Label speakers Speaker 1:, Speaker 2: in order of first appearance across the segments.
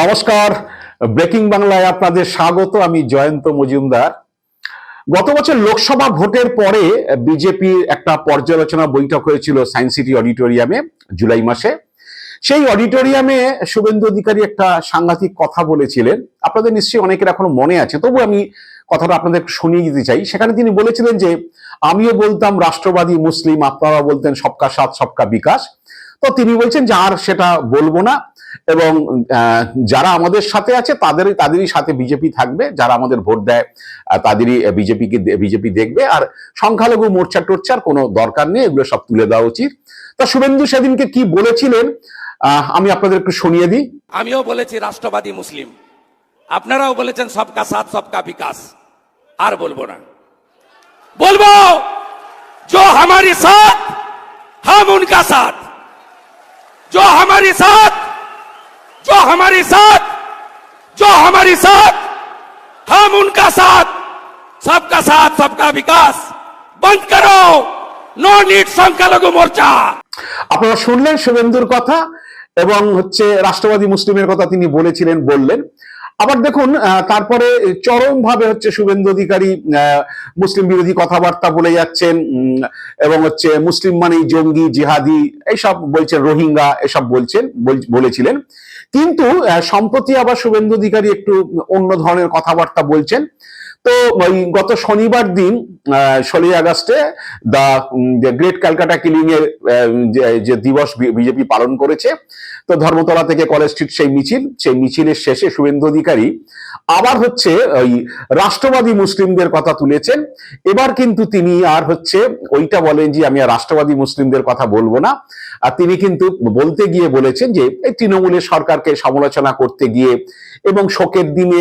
Speaker 1: নমস্কার। ব্রেকিং বাংলায় আপনাদের স্বাগত, আমি জয়ন্ত মজুমদার। গত বছর লোকসভা ভোটের পরে বিজেপির একটা পর্যালোচনা বৈঠক হয়েছিল সায়েন্স সিটি অডিটোরিয়ামে, জুলাই মাসে। সেই অডিটোরিয়ামে শুভেন্দু অধিকারী একটা সাংঘাতিক কথা বলেছিলেন। আপনাদের নিশ্চয়ই অনেকের এখনও মনে আছে, তবু আমি কথাটা আপনাদের শুনিয়ে দিতে চাই। সেখানে তিনি বলেছিলেন যে, আমিও বলতাম রাষ্ট্রবাদী মুসলিম আপনারা বলতেন সবকা সাথ, সবকা বিকাশ। তো তিনি বলছেন যে, আর সেটা বলব না। এবং আহ, যারা আমাদের সাথে আছে তাদের তাদেরই সাথে বিজেপি থাকবে যারা আমাদের ভোট দেয় আহ, তাদেরই বিজেপিকে বিজেপি দেখবে আর সংখ্যালঘু মোর্চা টোর্চার কোনো দরকার নেই এগুলো সব তুলে দেওয়া উচিত তা শুভেন্দু সেদিনকে কি বলেছিলেন আহ, আমি আপনাদের একটু শুনিয়ে দিই
Speaker 2: আমিও বলেছি রাষ্ট্রবাদী মুসলিম আপনারাও বলেছেন সবকা সাথ সবকা বিকাশ আর বলবো না বলবো जो हमारी साथ हम उनका साथ जो हमारी साथ जो हमारी साथ जो हमारी साथ हम उनका साथ सबका साथ सबका विकास बंद करो नो नीट संख्यालघु मोर्चा
Speaker 1: আপনারা শুনলেন শুভেন্দুর কথা এবং হচ্ছে রাষ্ট্রবাদী মুসলিমের কথা তিনি বলেছিলেন বললেন আবার দেখুন আহ, তারপরে চরম ভাবে হচ্ছে শুভেন্দু অধিকারী আহ, মুসলিম বিরোধী কথাবার্তা বলে যাচ্ছেন উম, এবং হচ্ছে মুসলিম মানেই জঙ্গি জিহাদি এইসব বলছেন রোহিঙ্গা এসব বলছেন বল- বলেছিলেন কিন্তু সম্প্রতি আবার শুভেন্দু অধিকারী একটু অন্য ধরনের কথাবার্তা বলছেন। তো ওই গত শনিবার দিন ষোলোই আগস্টে দা গ্রেট ক্যালকাটা কিলিং এর যে দিবস বিজেপি পালন করেছে, তো ধর্মতলা থেকে কলেজ স্ট্রিট সেই মিছিল, সেই মিছিলের শেষে শুভেন্দু অধিকারী আবার হচ্ছে ওই রাষ্ট্রবাদী মুসলিমদের কথা তুলেছেন। এবার কিন্তু তিনি আর হচ্ছে ওইটা বলেন যে, আমি আর রাষ্ট্রবাদী মুসলিমদের কথা বলব না। আর তিনি কিন্তু বলতে গিয়ে বলেছেন যে, এই তৃণমূলের সরকারকে সমালোচনা করতে গিয়ে এবং শোকের দিনে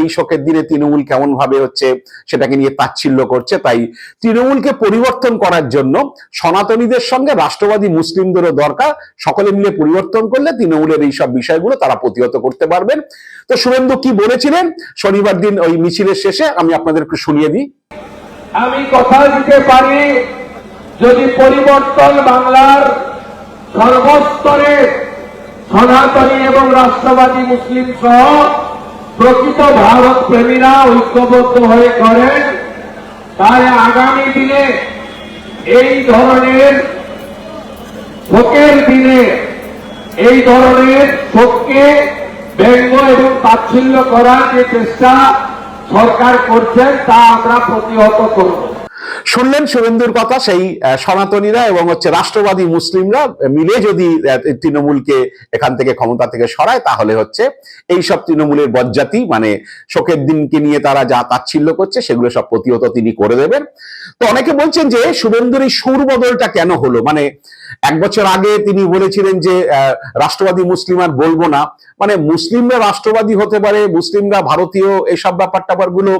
Speaker 1: এই শোকের দিনে তৃণমূল কেমন ভাবে হচ্ছে সেটাকে নিয়ে তাচ্ছিল্য করছে। তাই তৃণমূলকে পরিবর্তন করার জন্য সনাতনীদের সঙ্গে রাষ্ট্রবাদী মুসলিমদেরও দরকার। সকলে মিলে পরিবর্তন করলে তৃণমূলের এই সব বিষয়গুলো তারা প্রতিহত করতে পারবেন। তো শুভেন্দু কি বলেছিলেন? শনিবার দিন ওই মিছিলের শেষে আমি আপনাদের একটু শুনিয়ে দিই।
Speaker 3: আমি কথা দিতে পারি, যদি পরিবর্তন বাংলার সর্বস্তরে সনাতনী এবং রাষ্ট্রবাদী মুসলিম সহ প্রকৃত ভারত প্রেমীরা ঐক্যবদ্ধ হয়ে করেন তাই আগামী দিনে এই ধরনের শোকের দিনে এই ধরনের শোককে ব্যঙ্গ এবং তাচ্ছিল্য করার যে চেষ্টা সরকার করছেন, তা আমরা প্রতিহত করব।
Speaker 1: শুনলেন শুভেন্দুর কথা, সেই সনাতনীরা এবং হচ্ছে রাষ্ট্রবাদী মুসলিমরা মিলে যদি তৃণমূলকে এখান থেকে ক্ষমতা থেকে সরায়, তাহলে হচ্ছে এই সব তৃণমূলের বজ্জাতি মানে শোকের দিনকে নিয়ে তারা যা তাচ্ছিল্য করছে, সেগুলো সব প্রতিহত তিনি করে দেবেন। তো অনেকে বলছেন যে শুভেন্দুর এই সুর বদলটা কেন হলো? মানে এক বছর আগে তিনি বলেছিলেন যে রাষ্ট্রবাদী মুসলিম আর বলব না। মানে মুসলিমরা রাষ্ট্রবাদী হতে পারে, মুসলিমরা ভারতীয়, এসব ব্যাপারগুলো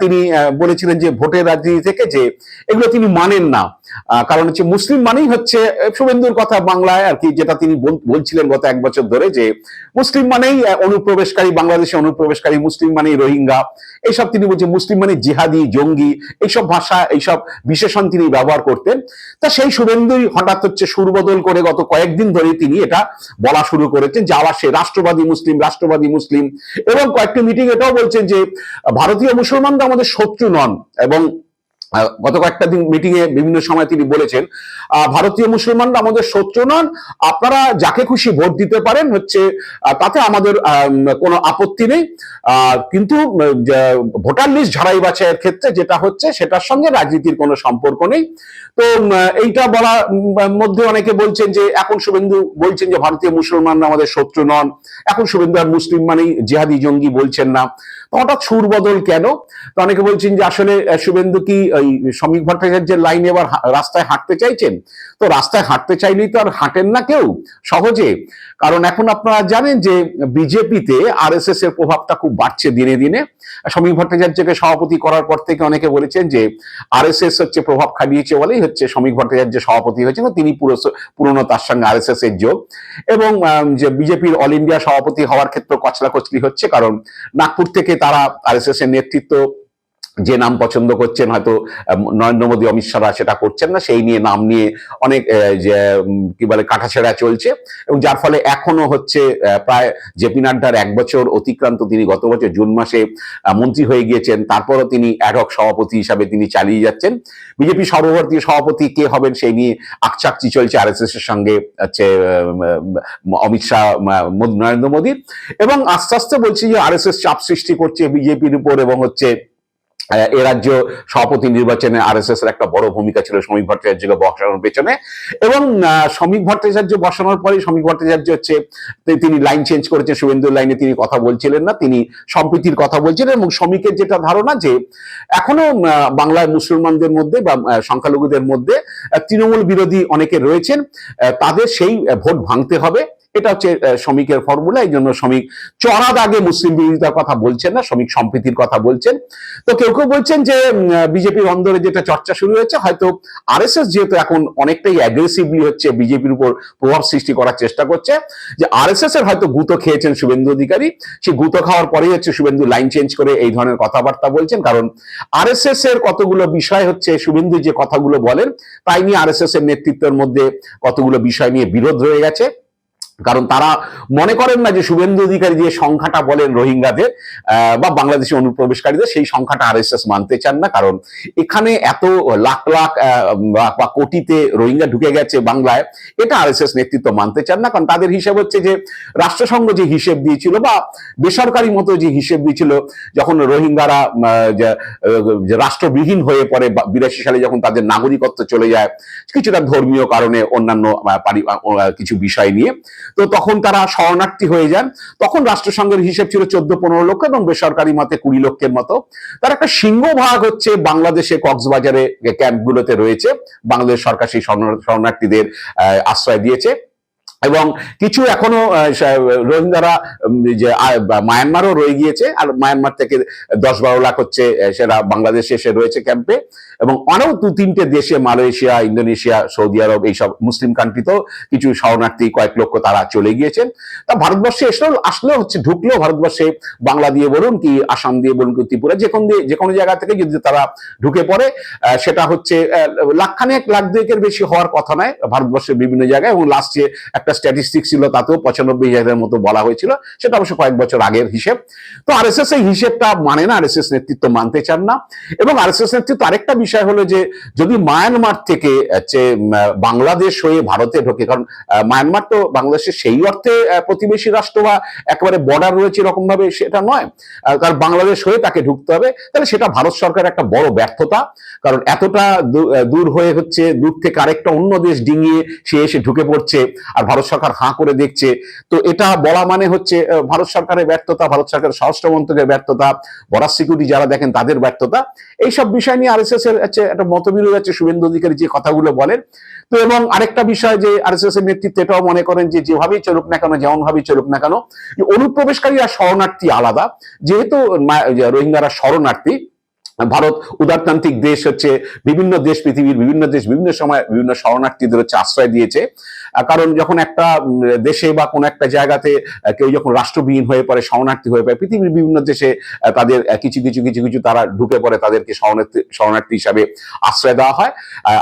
Speaker 1: তিনি বলেছিলেন যে, ভোটের রাজনীতি থেকে যে, এগুলো তিনি মানেন না। কারণ হচ্ছে মুসলিম মানেই হচ্ছে শুভেন্দুর কথা বাংলায় আর কি, যেটা তিনি বলছিলেন গত এক বছর ধরে যে, মুসলিম মানেই অনুপ্রবেশকারী বাংলাদেশে অনুপ্রবেশকারী, মুসলিম মানেই রোহিঙ্গা। এইসব তিনি বলছেন মুসলিম মানে জিহাদি, জঙ্গি, এইসব ভাষা, এইসব বিশেষণ তিনি ব্যবহার করতেন। তা সেই শুভেন্দুই হঠাৎ হচ্ছে সুর বদল করে গত কয়েকদিন ধরে তিনি এটা বলা শুরু করেছেন যে আবার সে রাষ্ট্রবাদী মুসলিম রাষ্ট্রবাদী মুসলিম। এবং কয়েকটি মিটিং এটাও বলছেন যে, ভারতীয় মুসলমানরা আমাদের শত্রু নন এবং গত কয়েকটা দিন মিটিং এ বিভিন্ন সময় তিনি বলেছেন ভারতীয় মুসলমানরা আমাদের শত্রু নন আপনারা যাকে খুশি ভোট দিতে পারেন হচ্ছে তাতে আমাদের আম, কোনো আপত্তি নেই। কিন্তু ভোটার লিস্ট ঝাড়াই বাছাইয়ের ক্ষেত্রে যেটা হচ্ছে সেটার সঙ্গে রাজনীতির কোনো সম্পর্ক নেই। তো এইটা বলা মধ্যে অনেকে বলছেন যে এখন শুভেন্দু বলছেন যে ভারতীয় মুসলমানরা আমাদের শত্রু নন। এখন শুভেন্দু আর মুসলিম মানেই জেহাদি জঙ্গি বলছেন না। হঠাৎ সুর বদল কেন? তো অনেকে বলছেন যে আসলে শুভেন্দু কি ওই শ্রমিক ভট্টাচার্যের লাইনে এবার রাস্তায় হাঁটতে চাইছেন? তো রাস্তায় হাঁটতে চাইলেই তো আর হাঁটেন না কেউ, সহজে। কারণ এখন আপনারা জানেন যে বিজেপিতে আর এর প্রভাবটা খুব বাড়ছে দিনে দিনে। শ্রমিক ভট্টাচার্যকে সভাপতি করার পর থেকে অনেকে বলেছেন যে আরএসএস হচ্ছে প্রভাব খাটিয়েছে বলেই হচ্ছে সমীর ভট্টাচার্য সভাপতি হয়েছিল তিনি পুরো পুরনো তার সঙ্গে আরএসএস এর যোগ। এবং যে বিজেপির অল ইন্ডিয়া সভাপতি হওয়ার ক্ষেত্রে কচলা কচলি হচ্ছে কারণ নাগপুর থেকে তারা আরএসএস এর নেতৃত্ব যে নাম পছন্দ করছেন, হয়তো নরেন্দ্র মোদী, অমিত শাহরা সেটা করছেন না, সেই নিয়ে নাম নিয়ে অনেক যে কি বলে, কাটাছেড়া চলছে। এবং যার ফলে এখনও হচ্ছে প্রায় জেপি নাড্ডার এক বছর অতিক্রান্ত তিনি গত বছর জুন মাসে মন্ত্রী হয়ে গিয়েছেন, তারপরও তিনি অ্যাডহক সভাপতি হিসাবে তিনি চালিয়ে যাচ্ছেন। বিজেপি সর্বভারতীয় সভাপতি কে হবেন সেই নিয়ে আকচাকচি চলছে আর এস এর সঙ্গে, হচ্ছে অমিত শাহ নরেন্দ্র মোদী। এবং আস্তে আস্তে বলছি যে আর চাপ সৃষ্টি করছে বিজেপির উপর এবং হচ্ছে এ রাজ্য সভাপতি নির্বাচনে আর এস এর একটা বড় ভূমিকা ছিল শ্রমিক ভট্টাচার্যকে বসানোর পেছনে। এবং শ্রমিক ভট্টাচার্য বসানোর পরে শ্রমিক ভট্টাচার্য হচ্ছে তিনি লাইন চেঞ্জ করেছেন শুভেন্দুর লাইনে তিনি কথা বলছিলেন না, তিনি সম্প্রীতির কথা বলছিলেন এবং শ্রমিকের যেটা ধারণা যে, এখনও বাংলায় মুসলমানদের মধ্যে বা সংখ্যালঘুদের মধ্যে তৃণমূল বিরোধী অনেকে রয়েছেন তাদের সেই ভোট ভাঙতে হবে। এটা হচ্ছে শ্রমিকের ফর্মুলা এই জন্য শ্রমিক চড়া দাগে মুসলিম বিরোধিতার কথা বলছেন না, শ্রমিক সম্প্রীতির কথা বলছেন। তো কেউ কেউ বলছেন যে বিজেপির অন্দরে যেটা চর্চা শুরু হয়েছে, হয়তো আরএসএস যেহেতু এখন অনেকটাই অ্যাগ্রেসিভলি হচ্ছে বিজেপির উপর প্রভাব সৃষ্টি করার চেষ্টা করছে, যে আরএসএস এর হয়তো গুতো খেয়েছেন শুভেন্দু অধিকারী সেই গুতো খাওয়ার পরেই হচ্ছে শুভেন্দু লাইন চেঞ্জ করে এই ধরনের কথাবার্তা বলছেন, কারণ আরএসএস এর কতগুলো বিষয় হচ্ছে, শুভেন্দু যে কথাগুলো বলেন, তাই নিয়ে আরএসএস এর নেতৃত্বের মধ্যে কতগুলো বিষয় নিয়ে বিরোধ রয়ে গেছে। কারণ তারা মনে করেন না যে শুভেন্দু অধিকারী যে সংখ্যাটা বলেন রোহিঙ্গাদের বা বাংলাদেশি অনুপ্রবেশকারীদের, সেই সংখ্যাটা আরএসএস মানতে চান না। কারণ এখানে এত লাখ লাখ বা- কোটিতে রোহিঙ্গা ঢুকে গেছে বাংলায়, এটা আরএসএস নেতৃত্ব মানতে চান না। কারণ তাদের হিসাব হচ্ছে যে, রাষ্ট্রসংঘ যে হিসেব দিয়েছিল বা বেসরকারি মতো যে হিসেব দিয়েছিল, যখন রোহিঙ্গারা রাষ্ট্রবিহীন হয়ে পড়ে বিরাশি সালে যখন তাদের নাগরিকত্ব চলে যায়, কিছুটা ধর্মীয় কারণে অন্যান্য কিছু বিষয় নিয়ে তো তখন তারা শরণার্থী হয়ে যান। তখন রাষ্ট্রসংঘের হিসেব ছিল চোদ্দ পনেরো লক্ষ এবং বেসরকারি মতে কুড়ি লক্ষের মতো। তার একটা সিংহভাগ হচ্ছে বাংলাদেশে কক্সবাজারে ক্যাম্পগুলোতে রয়েছে। বাংলাদেশ সরকার সেই শরণার্থীদের আশ্রয় দিয়েছে। এবং কিছু এখনও রোহিঙ্গারা যে মায়ানমারও রয়ে গিয়েছে। আর মায়ানমার থেকে দশ বারো লাখ হচ্ছে সেরা বাংলাদেশে এসে রয়েছে ক্যাম্পে এবং অনেক দু তিনটে দেশে, মালয়েশিয়া, ইন্দোনেশিয়া, সৌদি আরব, এইসব মুসলিম কান্ট্রিতেও কিছু শরণার্থী কয়েক লক্ষ তারা চলে গিয়েছেন। তা ভারতবর্ষে এসেও আসলেও হচ্ছে ঢুকলেও ভারতবর্ষে। বাংলা দিয়ে বলুন কি, আসাম দিয়ে বলুন কি, ত্রিপুরা, যে কোনো যে কোনো জায়গা থেকে যদি তারা ঢুকে পড়ে সেটা হচ্ছে লাখখানেক, লাখ দুয়েকের বেশি হওয়ার কথা নয়। ভারতবর্ষের বিভিন্ন জায়গায় এবং লাস্টে একটা স্ট্যাটিস্টিক ছিল, তাতেও পঁচানব্বই হাজারের মতো বলা হয়েছিল। সেটা অবশ্য কয়েক বছর আগের হিসেব। তো আরএসএস এই হিসেবটা মানে না আরএসএস নেতৃত্ব মানতে চান না। এবং আরএসএস নেতৃত্ব আরেকটা বিষয় হলো যে, যদি মায়ানমার থেকে, হচ্ছে বাংলাদেশ হয়ে ভারতে ঢোকে, কারণ মায়ানমার তো বাংলাদেশের সেই অর্থে প্রতিবেশী রাষ্ট্র বা একেবারে বর্ডার রয়েছে এরকম ভাবে সেটা নয়। কারণ বাংলাদেশ হয়ে তাকে ঢুকতে হবে। তাহলে সেটা ভারত সরকার একটা বড় ব্যর্থতা। কারণ এতটা দূর হয়ে হচ্ছে, দূর থেকে আরেকটা অন্য দেশ ডিঙিয়ে সে এসে ঢুকে পড়ছে। আর ভারত সরকার হাঁ করে দেখছে। তো এটা বলা মানে হচ্ছে ভারত সরকারের ব্যর্থতা, ভারত সরকারের স্বরাষ্ট্র মন্ত্রকের ব্যর্থতা বর্ডার সিকিউরিটি যারা দেখেন তাদের ব্যর্থতা, এইসব বিষয় নিয়ে আরএসএস এর হচ্ছে একটা মতবিরোধ আছে শুভেন্দু অধিকারী যে কথাগুলো বলেন। তো এবং আরেকটা বিষয় যে আরএসএস এর নেতৃত্ব এটাও মনে করেন যে যেভাবেই চলুক না কেন যেমন ভাবেই চলুক না কেন অনুপ্রবেশকারী আর শরণার্থী আলাদা। যেহেতু রোহিঙ্গারা শরণার্থী, ভারত উদারতান্ত্রিক দেশ হচ্ছে, বিভিন্ন দেশ পৃথিবীর বিভিন্ন দেশ বিভিন্ন সময় বিভিন্ন শরণার্থীদের হচ্ছে আশ্রয় দিয়েছে। কারণ যখন একটা দেশে বা কোনো একটা জায়গাতে কেউ যখন রাষ্ট্রবিহীন হয়ে পড়ে, শরণার্থী হয়ে পড়ে, পৃথিবীর বিভিন্ন দেশে তাদের কিছু কিছু কিছু কিছু তারা ঢুকে পড়ে, তাদেরকে শরণার্থী শরণার্থী হিসাবে আশ্রয় দেওয়া হয়।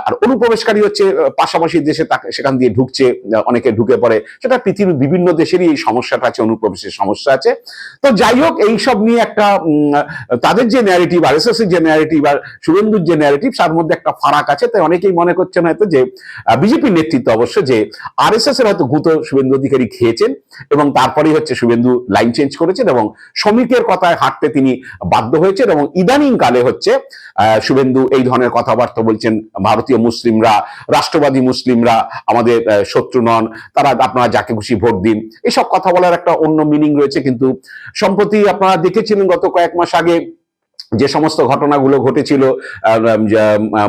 Speaker 1: আর অনুপ্রবেশকারী হচ্ছে পাশাপাশি দেশে তাকে, সেখান দিয়ে ঢুকছে অনেকে ঢুকে পড়ে। সেটা পৃথিবীর বিভিন্ন দেশেরই এই সমস্যাটা আছে, অনুপ্রবেশের সমস্যা আছে। তো যাই হোক, এইসব নিয়ে একটা তাদের যে ন্যারেটিভ আর এস এর যে ন্যারেটিভ আর শুভেন্দুর যে ন্যারেটিভ তার মধ্যে একটা ফারাক আছে। তাই অনেকেই মনে করছেন হয়তো যে বিজেপির নেতৃত্ব অবশ্য যে আর এস এর হয়তো গুঁতো শুভেন্দু অধিকারী খেয়েছেন এবং তারপরেই হচ্ছে শুভেন্দু লাইন চেঞ্জ করেছেন এবং শ্রমিকের কথায় হাঁটতে তিনি বাধ্য হয়েছেন এবং ইদানিং কালে হচ্ছে শুভেন্দু এই ধরনের কথাবার্তা বলছেন ভারতীয় মুসলিমরা, রাষ্ট্রবাদী মুসলিমরা, আমাদের শত্রু নন, তারা আপনারা যাকে খুশি ভোট দিন। এসব কথা বলার একটা অন্য মিনিং রয়েছে কিন্তু সম্প্রতি আপনারা দেখেছিলেন গত কয়েক মাস আগে যে সমস্ত ঘটনাগুলো ঘটেছিল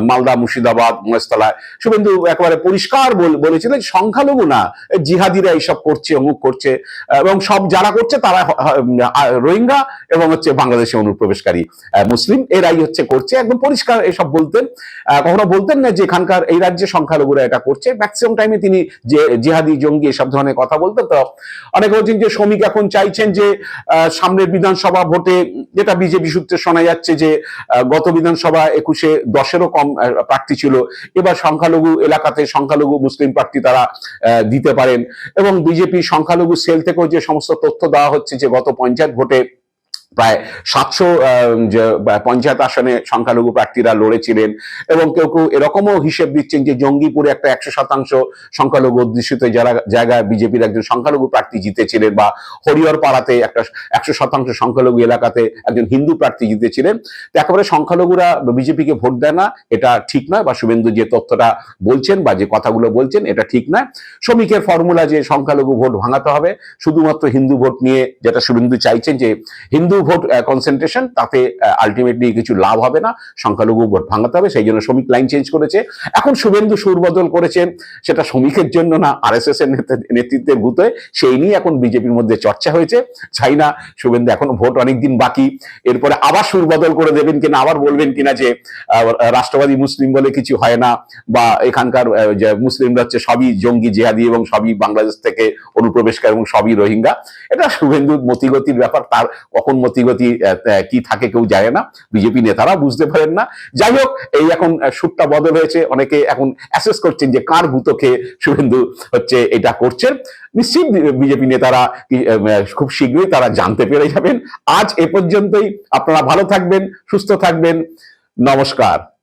Speaker 1: মালদা, মুর্শিদাবাদ, মহেশতলায়, শুভেন্দু একেবারে পরিষ্কার বল- বলেছিলেন, সংখ্যালঘু না জিহাদিরা এইসব করছে, অমুক করছে এবং সব যারা করছে তারা রোহিঙ্গা এবং হচ্ছে বাংলাদেশে অনুপ্রবেশকারী মুসলিম, এরাই হচ্ছে করছে, একদম পরিষ্কার এসব বলতেন কখনো বলতেন না যে এখানকার এই রাজ্যে সংখ্যালঘুরা এটা করছে ম্যাক্সিমাম টাইমে তিনি যে জিহাদি, জঙ্গি এসব ধরনের কথা বলতেন, তো অনেকে বলছেন যে শ্রমিক এখন চাইছেন যে সামনের বিধানসভা ভোটে, যেটা বিজেপি সূত্রে শোনা যাচ্ছে যে গত বিধানসভা একুশে দশেরও কম প্রার্থী ছিল। এবার সংখ্যালঘু এলাকাতে সংখ্যালঘু মুসলিম প্রার্থী তারা দিতে পারেন। এবং বিজেপি সংখ্যালঘু সেল থেকেও যে সমস্ত তথ্য দেওয়া হচ্ছে যে, গত পঞ্চায়েত ভোটে প্রায় সাতশো পঞ্চায়েত আসনে সংখ্যালঘু প্রার্থীরা লড়েছিলেন এবং কেউ কেউ এরকমও হিসেব দিচ্ছেন যে জঙ্গিপুরে একটা একশো শতাংশ সংখ্যালঘু অধ্যুষিত যারা, জায়গায় বিজেপির একজন সংখ্যালঘু প্রার্থী জিতেছিলেন বা হরিহর পাড়াতে একটা একশো শতাংশ সংখ্যালঘু এলাকাতে একজন হিন্দু প্রার্থী জিতেছিলেন। তো একেবারে সংখ্যালঘুরা বিজেপিকে ভোট দেয় না, এটা ঠিক নয় বা শুভেন্দু যে তথ্যটা বলছেন বা যে কথাগুলো বলছেন, এটা ঠিক নয়। শ্রমিকের ফর্মুলা যে সংখ্যালঘু ভোট ভাঙাতে হবে, শুধুমাত্র হিন্দু ভোট নিয়ে যেটা শুভেন্দু চাইছেন যে হিন্দু ভোট কনসেন্ট্রেশন তাতে আলটিমেটলি কিছু লাভ হবে না, সংখ্যালঘু ভোট ভাঙাতে হবে, সেই জন্য শ্রমিক লাইন চেঞ্জ করেছে। এখন শুভেন্দু সুর বদল করেছেন সেটা শ্রমিকের জন্য না আর এস এস এর নেতৃত্বের ভূতে, সেই নিয়ে এখন বিজেপির মধ্যে চর্চা হয়েছে। চাই না শুভেন্দু এখনও ভোট অনেকদিন বাকি। এরপরে আবার সুর বদল করে দেবেন কিনা, আবার বলবেন কিনা যে রাষ্ট্রবাদী মুসলিম বলে কিছু হয় না, বা এখানকার মুসলিমরা হচ্ছে সবই জঙ্গি জেহাদি এবং সবই বাংলাদেশ থেকে অনুপ্রবেশকারী এবং সবই রোহিঙ্গা। এটা শুভেন্দুর মতিগতির ব্যাপার, তার কখন আহ, কি থাকে কেউ জানে না। বিজেপি নেতারা বুঝতে পারেন না। যাই হোক এই এখন সুটটা বদল হয়েছে। অনেকে এখন অ্যাসেস করছেন যে কার ভূত খেয়ে শুভেন্দু হচ্ছে এটা করছেন নিশ্চিত বিজেপি নেতারা খুব শীঘ্রই তারা জানতে পেরে যাবেন। আজ এ পর্যন্তই। আপনারা ভালো থাকবেন সুস্থ থাকবেন। নমস্কার।